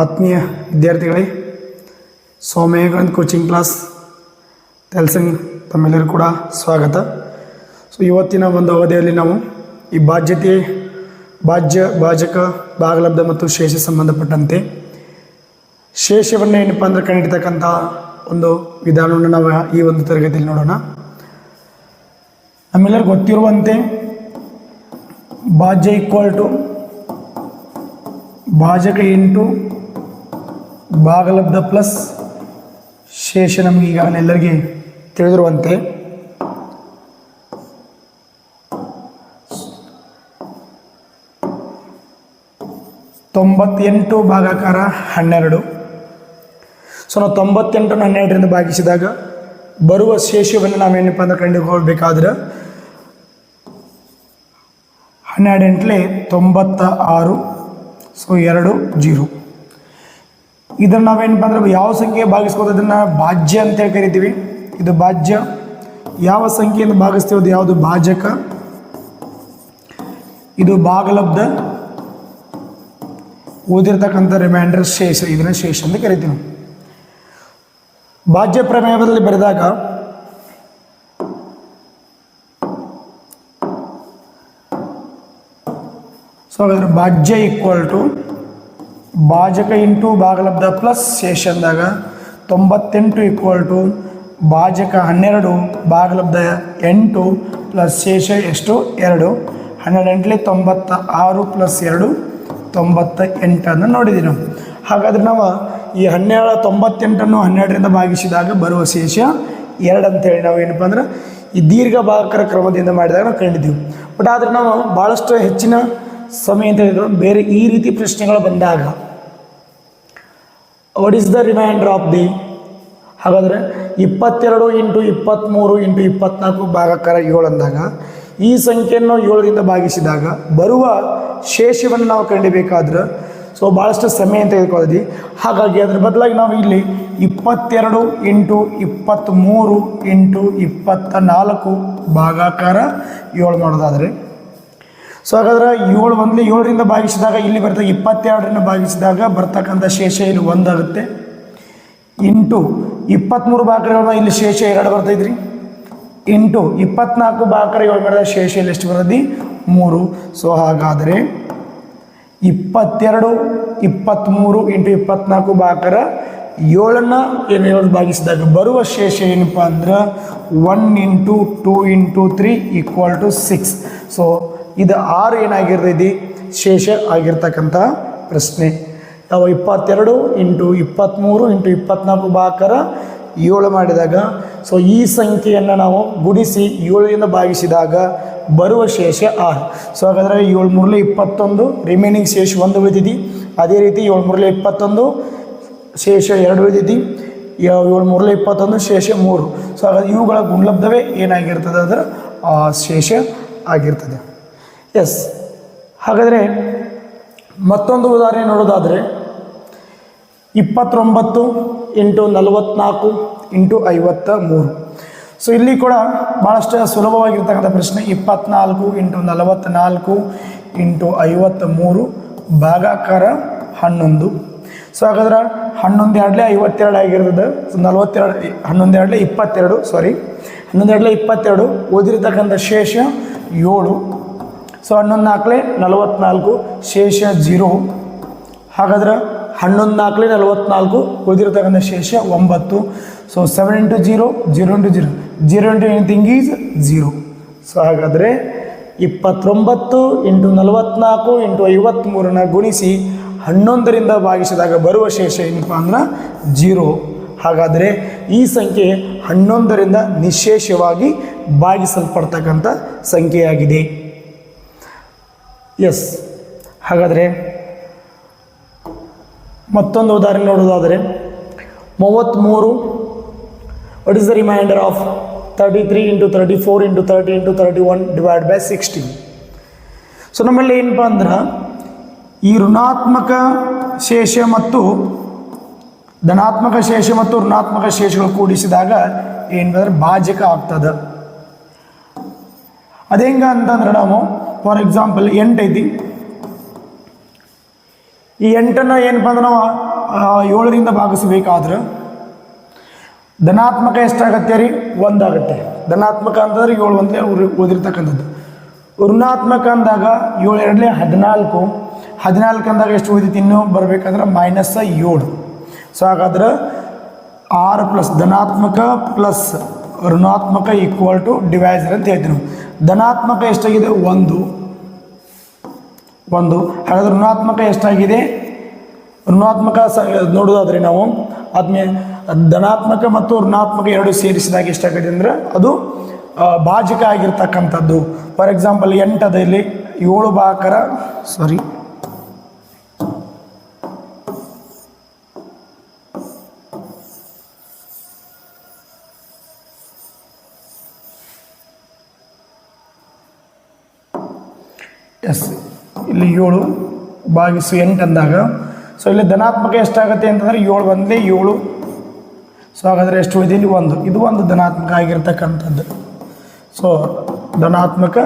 ಆತ್ಮೀಯ ವಿದ್ಯಾರ್ಥಿಗಳೇ, ಸೌಮ್ಯಗಂಧ coaching class Telsang ತಮ್ಮೆಲ್ಲರೂ ಕೂಡ ಸ್ವಾಗತ. ಸೊ ಇವತ್ತಿನ ಒಂದು ಅವಧಿಯಲ್ಲಿ ನಾವು ಈ ಬಾಧ್ಯತೆ ಬಾಜ್ಯ ಭಾಜಕ ಭಾಗಲಬ್ಧ ಮತ್ತು ಶೇಷ ಸಂಬಂಧಪಟ್ಟಂತೆ ಶೇಷವನ್ನು ಏನಪ್ಪ ಅಂದರೆ ಕಂಡಿಡ್ತಕ್ಕಂಥ ಒಂದು ವಿಧಾನವನ್ನು ನಾವು ಈ ಒಂದು ತರಗತಿಯಲ್ಲಿ ನೋಡೋಣ. ನಮ್ಮೆಲ್ಲರಿಗೂ ಗೊತ್ತಿರುವಂತೆ ಬಾಜ್ಯ ಈಕ್ವಲ್ ಟು ಭಾಜಕ ಇಂಟು ಭಾಗಲಬ್ಧ ಪ್ಲಸ್ ಶೇಷ ನಮಗೆ ಈಗಾಗಲೇ ಎಲ್ಲರಿಗೆ ತಿಳಿದಿರುವಂತೆ. ತೊಂಬತ್ತೆಂಟು ಭಾಗಾಕಾರ ಹನ್ನೆರಡು. ಸೊ ನಾವು ತೊಂಬತ್ತೆಂಟನ್ನು ಹನ್ನೆರಡರಿಂದ ಭಾಗಿಸಿದಾಗ ಬರುವ ಶೇಷವನ್ನು ನಾವೇನಪ್ಪ ಅಂದ್ರೆ ಕಂಡುಕೊಳ್ಬೇಕಾದ್ರೆ ಹನ್ನೆರಡು ತೊಂಬತ್ತ ಆರು ಸೊ ಎರಡು, ಜೀರೋ. ಇದನ್ನು ನಾವೇನಪ್ಪ ಅಂದ್ರೆ ಯಾವ ಸಂಖ್ಯೆ ಭಾಗಿಸ್ಬೋದು ಇದನ್ನು ಭಾಜ್ಯ ಅಂತೇಳಿ ಕರಿತೀವಿ. ಇದು ಭಾಜ್ಯ. ಯಾವ ಸಂಖ್ಯೆಯಿಂದ ಭಾಗಿಸ್ತೀವಿ ಅದು ಯಾವುದು? ಭಾಜಕ. ಇದು ಭಾಗಲಬ್ಧ. ಓದಿರ್ತಕ್ಕಂಥ ರಿಮೈಂಡರ್ ಶೇಷ, ಇದನ್ನ ಶೇಷ ಅಂತ ಕರಿತೀವಿ. ಭಾಜ್ಯ ಪ್ರಮೇಯದಲ್ಲಿ ಬರೆದಾಗ, ಸೊ ಹಾಗಾದ್ರೆ ಭಾಜ್ಯ ಈಕ್ವಲ್ ಟು ಭಾಜಕ ಇಂಟು ಭಾಗಲಬ್ಧ ಪ್ಲಸ್ ಶೇಷ ಅಂದಾಗ ತೊಂಬತ್ತೆಂಟು ಈಕ್ವಲ್ ಟು ಭಾಜಕ ಹನ್ನೆರಡು, ಭಾಗಲಬ್ಧ ಎಂಟು ಪ್ಲಸ್ ಶೇಷ ಎಷ್ಟು? ಎರಡು. ಹನ್ನೆರಡು ಎಂಟ್ಲಿ ತೊಂಬತ್ತ ಆರು ಪ್ಲಸ್ ಎರಡು ತೊಂಬತ್ತ ಎಂಟನ್ನು ನೋಡಿದ್ದೀವಿ ನಾವು. ಹಾಗಾದ್ರೆ ನಾವು ಈ ಹನ್ನೆರಡು, ತೊಂಬತ್ತೆಂಟನ್ನು ಹನ್ನೆರಡರಿಂದ ಭಾಗಿಸಿದಾಗ ಬರುವ ಶೇಷ ಎರಡು ಅಂತೇಳಿ ನಾವು ಏನಪ್ಪ ಅಂದ್ರೆ ಈ ದೀರ್ಘ ಭಾಗಕರ ಕ್ರಮದಿಂದ ಮಾಡಿದಾಗ ನಾವು ಕಂಡಿದ್ದೀವಿ. ಬಟ್ ಆದರೆ ನಾವು ಭಾಳಷ್ಟು ಹೆಚ್ಚಿನ ಸಮಯ ಅಂತ ಹೇಳಿದ್ರು. ಬೇರೆ ಈ ರೀತಿ ಪ್ರಶ್ನೆಗಳು ಬಂದಾಗ what is the reminder of the ಹಾಗಾದರೆ ಇಪ್ಪತ್ತೆರಡು ಇಂಟು ಇಪ್ಪತ್ತ್ಮೂರು ಇಂಟು ಇಪ್ಪತ್ನಾಲ್ಕು ಭಾಗಕಾರ ಏಳು ಅಂದಾಗ, ಈ ಸಂಖ್ಯೆಯನ್ನು ಏಳರಿಂದ ಭಾಗಿಸಿದಾಗ ಬರುವ ಶೇಷವನ್ನು ನಾವು ಕಂಡಿಬೇಕಾದ್ರೆ ಸೊ ಭಾಳಷ್ಟು ಸಮಯ ಅಂತ ತೆಗೆದುಕೊಳ್ಳೋದು ಹಾಗಾಗಿ ಅದರ ಬದಲಾಗಿ ನಾವು ಇಲ್ಲಿ ಇಪ್ಪತ್ತೆರಡು ಇಂಟು ಇಪ್ಪತ್ತ್ಮೂರು ಇಂಟು ಇಪ್ಪತ್ತ ನಾಲ್ಕು ಭಾಗಾಕಾರ ಏಳು ಮಾಡೋದಾದರೆ ಸೊ ಹಾಗಾದ್ರೆ ಏಳು ಒಂದಲೇ ಏಳರಿಂದ ಭಾಗಿಸಿದಾಗ ಇಲ್ಲಿ ಬರ್ತದೆ, ಇಪ್ಪತ್ತೆರಡರಿಂದ ಭಾಗಿಸಿದಾಗ ಬರ್ತಕ್ಕಂಥ ಶೇಷ ಇಲ್ಲಿ ಒಂದಾಗುತ್ತೆ. ಇಂಟು ಇಪ್ಪತ್ತ್ಮೂರು ಭಾಗರ ಇಲ್ಲಿ ಶೇಷ ಎರಡು ಬರ್ತೈತ್ರಿ. ಇಂಟು ಇಪ್ಪತ್ನಾಲ್ಕು ಬಾಕರಿಗಳು ಏಳು ಶೇಷ ಇಲ್ಲಿ ಎಷ್ಟು ಬರ್ತದೆ? ಮೂರು. ಸೊ ಹಾಗಾದರೆ ಇಪ್ಪತ್ತೆರಡು, ಇಪ್ಪತ್ತ್ಮೂರು ಇಂಟು ಇಪ್ಪತ್ನಾಲ್ಕು ಬಾಕರ ಏಳನ್ನು ಏನು ಏಳು ಭಾಗಿಸಿದಾಗ ಬರುವ ಶೇಷ ಏನಪ್ಪ ಅಂದ್ರೆ one into two into three equal to six so ಇದು ಆರು ಏನಾಗಿರ್ತೈತಿ? ಶೇಷ ಆಗಿರ್ತಕ್ಕಂಥ ಪ್ರಶ್ನೆ. ನಾವು ಇಪ್ಪತ್ತೆರಡು ಇಂಟು ಇಪ್ಪತ್ತ್ಮೂರು ಇಂಟು ಇಪ್ಪತ್ತ್ನಾಲ್ಕು ಭಾಗರ ಏಳು ಮಾಡಿದಾಗ ಸೊ ಈ ಸಂಖ್ಯೆಯನ್ನು ನಾವು ಗುಣಿಸಿ ಏಳರಿಂದ ಭಾಗಿಸಿದಾಗ ಬರುವ ಶೇಷ ಆರು. ಸೊ ಹಾಗಾದರೆ ಏಳು ಮೂರಲೆ ಇಪ್ಪತ್ತೊಂದು ರಿಮೈನಿಂಗ್ ಶೇಷ ಒಂದು ಉಳಿದಿದೆ ಅದೇ ರೀತಿ ಏಳು ಮೂರಲೆ ಇಪ್ಪತ್ತೊಂದು, ಶೇಷ ಎರಡು ಉಳಿದಿದೆ ಏಳು ಮೂರಲೆ ಇಪ್ಪತ್ತೊಂದು, ಶೇಷ ಮೂರು. ಸೊ ಹಾಗಾದ್ರೆ ಇವುಗಳ ಗುಣಲಬ್ಧವೇ ಏನಾಗಿರ್ತದೆ? ಅದರ ಶೇಷ ಆಗಿರ್ತದೆ. ಎಸ್. ಹಾಗಾದರೆ ಮತ್ತೊಂದು ಉದಾಹರಣೆ ನೋಡೋದಾದರೆ ಇಪ್ಪತ್ತೊಂಬತ್ತು ಇಂಟು ನಲವತ್ನಾಲ್ಕು ಇಂಟು ಐವತ್ತ ಮೂರು ಸೊ ಇಲ್ಲಿ ಕೂಡ ಭಾಳಷ್ಟು ಸುಲಭವಾಗಿರ್ತಕ್ಕಂಥ ಪ್ರಶ್ನೆ. ಇಪ್ಪತ್ನಾಲ್ಕು ಇಂಟು ನಲವತ್ತ್ನಾಲ್ಕು ಇಂಟು ಐವತ್ತ ಮೂರು ಭಾಗಾಕಾರ ಹನ್ನೊಂದು. ಸೊ ಹಾಗಾದ್ರೆ ಹನ್ನೊಂದು ಎರಡಲೇ ಐವತ್ತೆರಡು ಆಗಿರ್ತದೆ. ಸೊ ನಲವತ್ತೆರಡು, ಹನ್ನೊಂದು ಎರಡಲೇ ಇಪ್ಪತ್ತೆರಡು ಸಾರಿ ಹನ್ನೊಂದು ಎರಡಲೇ ಇಪ್ಪತ್ತೆರಡು ಓದಿರತಕ್ಕಂಥ ಶೇಷ ಏಳು. ಸೊ ಹನ್ನೊಂದು ನಾಲ್ಕಲೆ ನಲವತ್ನಾಲ್ಕು ಶೇಷ ಜೀರೋ. ಹಾಗಾದ್ರೆ ಹನ್ನೊಂದು ನಾಲ್ಕಲೆ ನಲವತ್ನಾಲ್ಕು ಉಳಿದಿರತಕ್ಕಂಥ ಶೇಷ ಒಂಬತ್ತು. So seven into zero zero into zero zero into anything is zero so ಹಾಗಾದರೆ ಇಪ್ಪತ್ತೊಂಬತ್ತು ಇಂಟು ನಲವತ್ನಾಲ್ಕು ಇಂಟು ಐವತ್ತ್ಮೂರನ್ನ ಗುಣಿಸಿ ಹನ್ನೊಂದರಿಂದ ಭಾಗಿಸಿದಾಗ ಬರುವ ಶೇಷ ಏನಪ್ಪ ಅಂದ್ರೆ ಜೀರೋ ಹಾಗಾದರೆ ಈ ಸಂಖ್ಯೆ ಹನ್ನೊಂದರಿಂದ ನಿಶೇಷವಾಗಿ ಭಾಗಿಸಲ್ಪಡ್ತಕ್ಕಂಥ ಸಂಖ್ಯೆಯಾಗಿದೆ. ಎಸ್ ಹಾಗಾದರೆ ಮತ್ತೊಂದು ಉದಾಹರಣೆ ನೋಡೋದಾದರೆ ಮೂವತ್ತ್ಮೂರು what is the reminder of thirty three into thirty four into thirty into thirty one divide by sixteen so ನಮ್ಮಲ್ಲಿ ಏನಪ್ಪ ಅಂದ್ರೆ ಈ ಋಣಾತ್ಮಕ ಶೇಷ ಮತ್ತು ಧನಾತ್ಮಕ ಶೇಷ ಮತ್ತು ಋಣಾತ್ಮಕ ಶೇಷಗಳು ಕೂಡಿಸಿದಾಗ ಏನಂದ್ರೆ ಭಾಜಕ ಆಗ್ತದೆ. ಅದು ಹೆಂಗೆ ಅಂತಂದ್ರೆ ನಾವು ಫಾರ್ ಎಕ್ಸಾಂಪಲ್ ಎಂಟೈತಿ ಈ ಎಂಟನ್ನು ಏನಪ್ಪ ಅಂದ್ರೆ ನಾವು ಏಳರಿಂದ ಭಾಗಿಸ್ಬೇಕಾದ್ರೆ ಧನಾತ್ಮಕ ಎಷ್ಟಾಗತ್ತೆ ರೀ? ಒಂದಾಗುತ್ತೆ. ಧನಾತ್ಮಕ ಅಂತಂದ್ರೆ ಏಳು ಒಂದೇ ಓದಿರ್ತಕ್ಕಂಥದ್ದು. ಋಣಾತ್ಮಕ ಅಂದಾಗ ಏಳು ಎರಡಲೇ ಹದಿನಾಲ್ಕು. ಹದಿನಾಲ್ಕು ಅಂದಾಗ ಎಷ್ಟು ಓದಿತ್ತು ಇನ್ನೂ? ಬರಬೇಕಂದ್ರೆ ಮೈನಸ್ ಏಳು. ಸೊ ಹಾಗಾದ್ರೆ ಆರು ಪ್ಲಸ್ ಧನಾತ್ಮಕ ಪ್ಲಸ್ ಋಣಾತ್ಮಕ ಈಕ್ವಲ್ ಟು ಡಿವೈಸರ್ ಅಂತ ಹೇಳ್ತೀವಿ ನಾವು. ಧನಾತ್ಮಕ ಎಷ್ಟಾಗಿದೆ? ಒಂದು. ಒಂದು. ಹಾಗಾದ್ರೆ ಋಣಾತ್ಮಕ ಎಷ್ಟಾಗಿದೆ? ಋಣಾತ್ಮಕ ಸ ನೋಡೋದಾದ್ರೆ ನಾವು ಆದ್ಮೇ ಧನಾತ್ಮಕ ಮತ್ತು ಋಣಾತ್ಮಕ ಎರಡು ಸೇರಿಸಿದಾಗ ಎಷ್ಟಾಗಿದೆ ಅಂದರೆ ಅದು ಭಾಜಕ ಆಗಿರ್ತಕ್ಕಂಥದ್ದು. ಫಾರ್ ಎಕ್ಸಾಂಪಲ್ ಎಂಟದಲ್ಲಿ ಏಳು ಭಾಕರ ಸಾರಿ ಎಸ್, ಇಲ್ಲಿ ಏಳು, ಭಾಗಿಸು ಎಂಟು ಅಂದಾಗ. ಸೊ ಇಲ್ಲಿ ಧನಾತ್ಮಕ ಎಷ್ಟಾಗುತ್ತೆ ಅಂತಂದರೆ ಏಳು ಬಂದಲೇ ಏಳು. ಸೊ ಹಾಗಾದರೆ ಎಷ್ಟು ಉಳಿದಿದೆ? ಇಲ್ಲಿ ಒಂದು. ಇದು ಒಂದು ಧನಾತ್ಮಕ ಆಗಿರ್ತಕ್ಕಂಥದ್ದು. ಸೊ ಧನಾತ್ಮಕ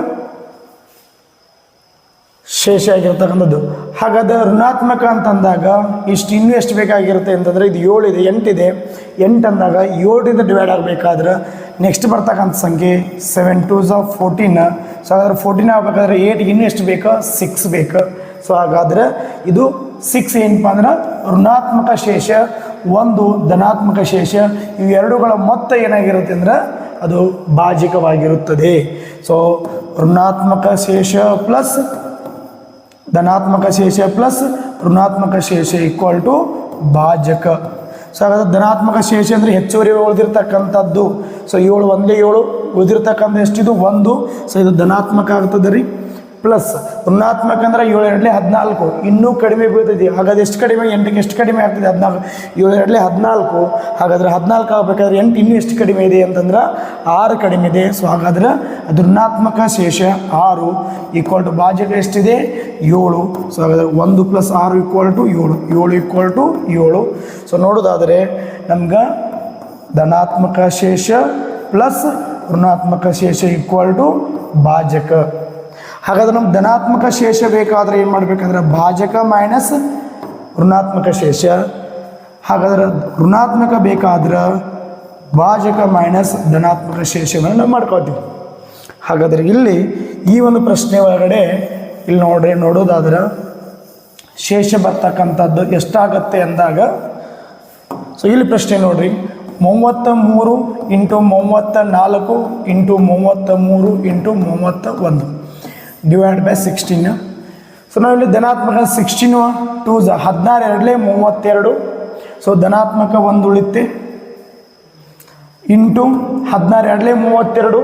ಶೇಷ ಆಗಿರ್ತಕ್ಕಂಥದ್ದು. ಹಾಗಾದ್ರೆ ಋಣಾತ್ಮಕ ಅಂತಂದಾಗ ಇಷ್ಟು ಇನ್ನೂ ಎಷ್ಟು ಬೇಕಾಗಿರುತ್ತೆ ಅಂತಂದರೆ ಇದು ಏಳಿದೆ, ಎಂಟಿದೆ. ಎಂಟು ಅಂದಾಗ ಏಳರಿಂದ ಡಿವೈಡ್ ಆಗಬೇಕಾದ್ರೆ ನೆಕ್ಸ್ಟ್ ಬರ್ತಕ್ಕಂಥ ಸಂಖ್ಯೆ seven twos of fourteen so ಹಾಗಾದ್ರೆ ಫೋರ್ಟೀನ್ ಆಗ್ಬೇಕಾದ್ರೆ ಏಯ್ಟ್ ಇನ್ನೆ ಎಷ್ಟು ಬೇಕು? ಸಿಕ್ಸ್ ಬೇಕು. ಸೊ ಹಾಗಾದ್ರೆ ಇದು ಸಿಕ್ಸ್ ಏನಪ್ಪ ಅಂದ್ರೆ ಋಣಾತ್ಮಕ ಶೇಷ, ಒಂದು ಧನಾತ್ಮಕ ಶೇಷ, ಇವು ಎರಡುಗಳ ಮೊತ್ತ ಏನಾಗಿರುತ್ತೆ ಅಂದ್ರೆ ಅದು ಭಾಜಕವಾಗಿರುತ್ತದೆ. ಸೊ ಋಣಾತ್ಮಕ ಶೇಷ ಪ್ಲಸ್ ಧನಾತ್ಮಕ ಶೇಷ ಪ್ಲಸ್ ಋಣಾತ್ಮಕ ಶೇಷ ಈಕ್ವಲ್ ಟು ಭಾಜಕ. ಸೊ ಹಾಗಾದ್ರೆ ಧನಾತ್ಮಕ ಶೇಷ ಅಂದರೆ ಹೆಚ್ಚುವರಿ ಉಳಿದಿರ್ತಕ್ಕಂಥದ್ದು. ಸೊ ಏಳು, ಒಂದೇ ಏಳು ಉಳಿದಿರ್ತಕ್ಕಂಥ ಎಷ್ಟಿದು? ಒಂದು. ಸೊ ಇದು ಧನಾತ್ಮಕ ಆಗ್ತದೆ ರೀ. ಪ್ಲಸ್ ಋಣಾತ್ಮಕ ಅಂದ್ರೆ ಏಳು ಎರಡಲೇ ಹದಿನಾಲ್ಕು. ಇನ್ನೂ ಕಡಿಮೆ ಬೀಳ್ತೈತಿ. ಹಾಗಾದ್ರೆ ಎಷ್ಟು ಕಡಿಮೆ? ಎಂಟಕ್ಕೆ ಎಷ್ಟು ಕಡಿಮೆ ಆಗ್ತದೆ ಹದಿನಾಲ್ಕು. ಏಳು ಎರಡಲೇ ಹದಿನಾಲ್ಕು. ಹಾಗಾದ್ರೆ ಹದಿನಾಲ್ಕು ಆಗಬೇಕಾದ್ರೆ ಎಂಟು ಇನ್ನೂ ಎಷ್ಟು ಕಡಿಮೆ ಇದೆ ಅಂತಂದ್ರೆ ಆರು ಕಡಿಮೆ ಇದೆ. ಸೊ ಹಾಗಾದ್ರೆ ಅದು ಋಣಾತ್ಮಕ ಶೇಷ ಆರು ಈಕ್ವಲ್ ಟು ಬಾಜಕ ಎಷ್ಟಿದೆ? ಏಳು. ಸೊ ಹಾಗಾದ್ರೆ ಒಂದು ಪ್ಲಸ್ ಆರು ಈಕ್ವಲ್ ಟು ಏಳು. ಏಳು ಈಕ್ವಲ್ ಟು ಏಳು. ಸೊ ನೋಡೋದಾದರೆ ನಮ್ಗೆ ಧನಾತ್ಮಕ ಶೇಷ ಪ್ಲಸ್ ಋಣಾತ್ಮಕ ಶೇಷ ಈಕ್ವಲ್ ಟು ಭಾಜಕ ಹಾಗಾದ್ರೆ ನಮ್ಗೆ ಧನಾತ್ಮಕ ಶೇಷ ಬೇಕಾದ್ರೆ ಏನು ಮಾಡಬೇಕಂದ್ರೆ ಭಾಜಕ ಮೈನಸ್ ಋಣಾತ್ಮಕ ಶೇಷ. ಹಾಗಾದ್ರೆ ಋಣಾತ್ಮಕ ಬೇಕಾದ್ರೆ ಭಾಜಕ ಮೈನಸ್ ಧನಾತ್ಮಕ ಶೇಷವನ್ನು ನಾವು ಮಾಡ್ಕೊಳ್ತೀವಿ. ಹಾಗಾದ್ರೆ ಇಲ್ಲಿ ಈ ಒಂದು ಪ್ರಶ್ನೆ ಒಳಗಡೆ ಇಲ್ಲಿ ನೋಡ್ರಿ, ನೋಡೋದಾದ್ರೆ ಶೇಷ ಬರ್ತಕ್ಕಂಥದ್ದು ಎಷ್ಟಾಗತ್ತೆ ಅಂದಾಗ ಸೊ ಇಲ್ಲಿ ಪ್ರಶ್ನೆ ನೋಡ್ರಿ ಮೂವತ್ತ ಮೂರು ಇಂಟು ಮೂವತ್ತ ನಾಲ್ಕು ಇಂಟು ಮೂವತ್ತ ಮೂರು ಇಂಟು ಮೂವತ್ತ ಒಂದು ಡಿವೈಡ್ ಬೈ ಸಿಕ್ಸ್ಟೀನ್. ಸೊ ನಾವು ಇಲ್ಲಿ ಧನಾತ್ಮಕ ಸಿಕ್ಸ್ಟೀನು ಟೂ ಝ ಹದಿನಾರು ಎರಡಲೇ ಮೂವತ್ತೆರಡು. ಸೊ ಧನಾತ್ಮಕ ಒಂದು ಉಳಿತೆ ಇಂಟು ಹದಿನಾರು ಎರಡಲೇ ಮೂವತ್ತೆರಡು.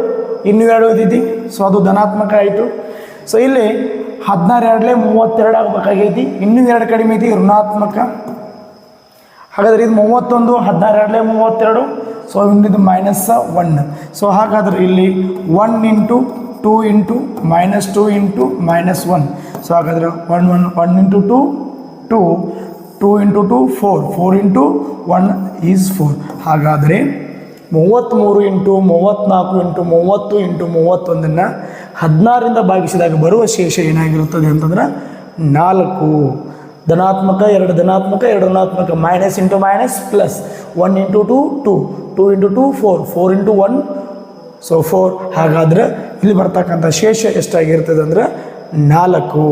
ಇನ್ನೂ ಎರಡು ಉಳಿದಿದೆ. ಸೊ ಅದು ಧನಾತ್ಮಕ ಆಯಿತು. ಸೊ ಇಲ್ಲಿ ಹದಿನಾರು ಎರಡಲೇ ಮೂವತ್ತೆರಡು ಆಗಬೇಕಾಗೈತಿ. ಇನ್ನೂ ಎರಡು ಕಡಿಮೆ ಐತಿ ಋಣಾತ್ಮಕ. ಹಾಗಾದ್ರೆ ಇದು ಮೂವತ್ತೊಂದು ಹದಿನಾರು ಎರಡಲೇ ಮೂವತ್ತೆರಡು ಸೊ ಇನ್ನಿದು ಮೈನಸ್ ಒನ್ ಸೊ ಹಾಗಾದ್ರೆ ಇಲ್ಲಿ one into two into minus two into minus one so ಹಾಗಾದ್ರೆ one one one into two two two into two four four into one is four ಹಾಗಾದರೆ ಮೂವತ್ತ್ಮೂರು ಇಂಟು ಮೂವತ್ತ್ನಾಲ್ಕು ಇಂಟು ಮೂವತ್ತು into ಮೂವತ್ತೊಂದನ್ನು ಹದಿನಾರರಿಂದ ಭಾಗಿಸಿದಾಗ ಬರುವ ಶೇಷ ಏನಾಗಿರುತ್ತದೆ ಅಂತಂದ್ರೆ ನಾಲ್ಕು. ಧನಾತ್ಮಕ ಎರಡು ಧನಾತ್ಮಕ ಎರಡು ಋಣಾತ್ಮಕ minus into minus plus one into two two two into two four four into one so four ಹಾಗಾದ್ರೆ ಇಲ್ಲಿ ಬರ್ತಕ್ಕಂಥ ಶೇಷ ಎಷ್ಟಾಗಿರ್ತದೆ ಅಂದ್ರೆ ನಾಲ್ಕು.